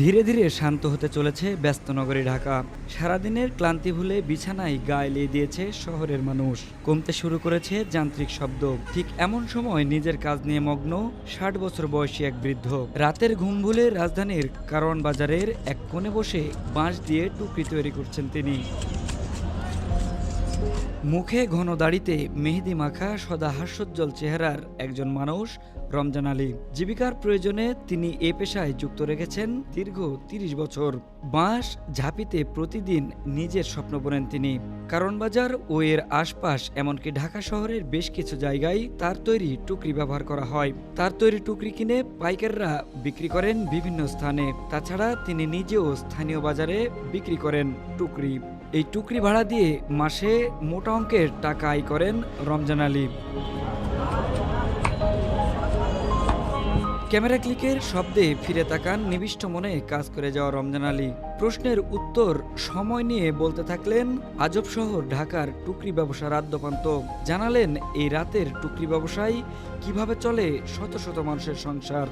ধীরে ধীরে শান্ত হতে চলেছে ব্যস্ত নগরী ঢাকা। সারাদিনের ক্লান্তি ভুলে বিছানায় গা এলিয়ে দিয়েছে শহরের মানুষ। কমতে শুরু করেছে যান্ত্রিক শব্দ। ঠিক এমন সময় নিজের কাজ নিয়ে মগ্ন ষাট বছর বয়সী এক বৃদ্ধ। রাতের ঘুম ভুলে রাজধানীর কারণ বাজারের এক কোণে বসে বাঁশ দিয়ে টুকরি তৈরি করছেন তিনি। মুখে ঘন দাড়িতে মেহেদি মাখা সদা হাস্যোজ্জ্বল চেহারার একজন মানুষ, রমজান আলী। জীবিকার প্রয়োজনে তিনি এ পেশায় যুক্ত রেখেছেন দীর্ঘ তিরিশ বছর। বাঁশ ঝাঁপিতে প্রতিদিন নিজের স্বপ্ন বোনেন তিনি। কারণ বাজার ও এর আশপাশ, এমনকি ঢাকা শহরের বেশ কিছু জায়গায় তার তৈরি টুকরি ব্যবহার করা হয়। তার তৈরি টুকরি কিনে পাইকাররা বিক্রি করেন বিভিন্ন স্থানে। তাছাড়া তিনি নিজেও স্থানীয় বাজারে বিক্রি করেন টুকরি। এই টুকরি ভাড়া দিয়ে মাসে মোটা অঙ্কের টাকা আয় করেন রমজান আলী। ক্যামেরা ক্লিকের শব্দে ফিরে তাকান নিবিষ্ট মনে কাজ করে যাওয়া রমজান আলী। প্রশ্নের উত্তর সময় নিয়ে বলতে থাকলেন আজব শহর ঢাকার টুকরি ব্যবসার আদ্যপান্ত। জানালেন এই রাতের টুকরি ব্যবসায় কীভাবে চলে শত শত মানুষের সংসার।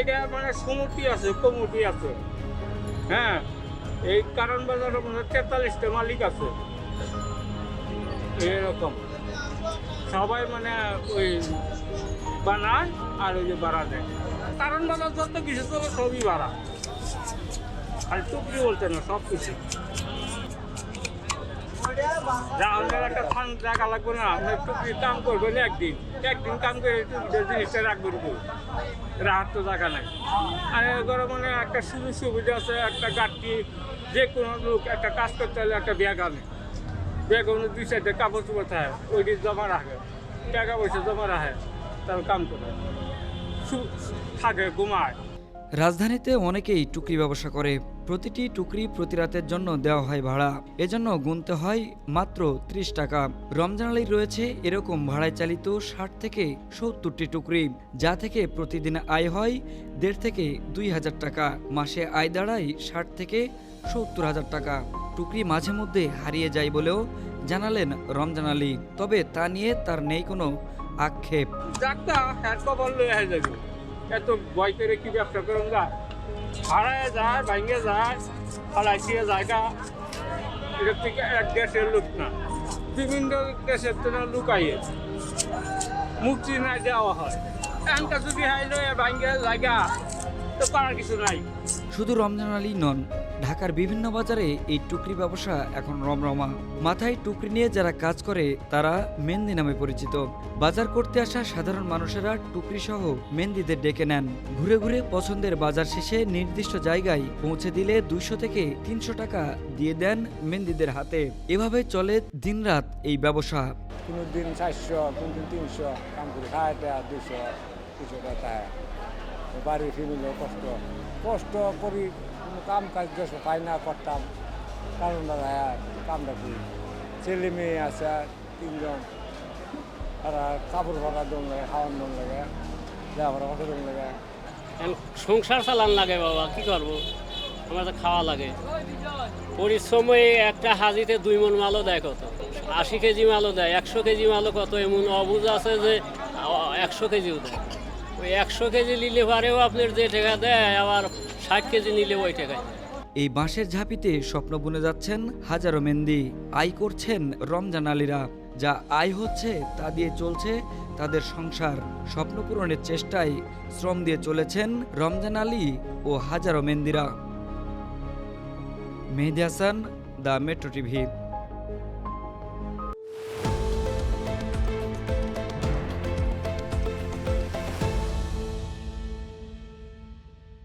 এটা মানে সমুটি আছে কমুটি আছে। হ্যাঁ এই কারণ বাজারের মধ্যে তেতাল্লিশটা মালিক আছে। এরকম। সবাই মানে ওই বানায় আর ওই যে ভাড়া দেয়। কারণ বাজার যত কিছু করে সবই ভাড়া। খালি টুকরি বলতে না সব কিছু রাহুলের একটা জায়গা লাগবে না আপনার কাম করবেন একদিন? একদিন কাম করে জিনিসটা তো জায়গা আর মানে একটা সুযোগ সুবিধা আছে, একটা যে কোনো লোক একটা কাজ করতে হলে একটা ব্যাগ আনে। ব্যাগ মানে দুই সাইডে কাপড় চোপড় থাকে, ওই ওইটি জমা রাখে। টাকা পয়সা জমা রাখে তার কাম করে। থাকে, ঘুমায়। রাজধানীতে অনেকেই টুকরি ব্যবসা করে। প্রতিটি টুকরি প্রতি রাতের জন্য দেওয়া হয় ভাড়া। এজন্য গুনতে হয় মাত্র ত্রিশ টাকা। রমজান আলীর রয়েছে এরকম ভাড়ায় চালিত ষাট থেকে সত্তরটি টুকরি, যা থেকে প্রতিদিন আয় হয় দেড় থেকে দুই হাজার টাকা। মাসে আয় দাঁড়ায় ষাট থেকে সত্তর হাজার টাকা। টুকরি মাঝে মধ্যে হারিয়ে যায় বলেও জানালেন রমজান আলী। তবে তা নিয়ে তার নেই কোনো আক্ষেপ। যাবে। এত ভয় করে কি ব্যবসা করুন হারায় যায়, ভাঙে যায় ফালাইছিয়ে জায়গা এটা থেকে এক দেশের লোক না, বিভিন্ন দেশের তো লুকাইয়ে মুক্তি নাই দেওয়া হয়। এনকা যদি হাইলো ভাঙে জায়গা তো করার কিছু নাই। শুধু রমজান আলী নন ঢাকার বিভিন্ন বাজারে এই টুকরি ব্যবসা এখন রমরমা। মাথায় টুকরি নিয়ে যারা কাজ করে, তারা মেহেন্দি নামে পরিচিত। বাজার করতে আসা সাধারণ মানুষেরা টুকরি সহ মেহেন্দিদের ডেকে নেন। ঘুরে ঘুরে পছন্দের বাজার শেষে নির্দিষ্ট জায়গায় পৌঁছে দিলে দুইশো থেকে তিনশো টাকা দিয়ে দেন মেহেন্দিদের হাতে। এভাবে চলে দিনরাত এই ব্যবসা। কোনো দিন চারশো কোনো দিন তিনশো, কাম করি দুশো ফ্যামিলিও কষ্ট। কষ্ট করি কাম কাজ দেশে পাই না করতাম। কারণ দাদা কামটা করি। ছেলে মেয়ে আছে, তিনজন। তারা কাপড় ভরা দম লাগে খাওয়ান দম লাগে, লেখাপড়া কত দম লাগে। সংসার চালান লাগে বাবা, কি করব? আমার তো খাওয়া লাগে। পরিশ্রমে একটা হাজিতে দুই মন মালও দেয় কত? আশি কেজি মালও দেয়, একশো কেজি মালও কত? এমন অবুজ আছে যে একশো কেজিও দেয়। ওই একশো কেজি নিলে পারেও আপনার যে টাকা দেয়, আবার ষাট কেজি নিলে ওই টাকায়। এই বাঁশের ঝাঁপিতে স্বপ্ন বুনে যাচ্ছেন হাজারো মেহেন্দি। আয় করছেন রমজান আলীরা। যা আয় হচ্ছে, তা দিয়ে চলছে তাদের সংসার। স্বপ্ন পূরণের চেষ্টায় শ্রম দিয়ে চলেছেন রমজান আলী ও হাজারো মেহেন্দিরা। Mehedi Hasan, the Metro TV.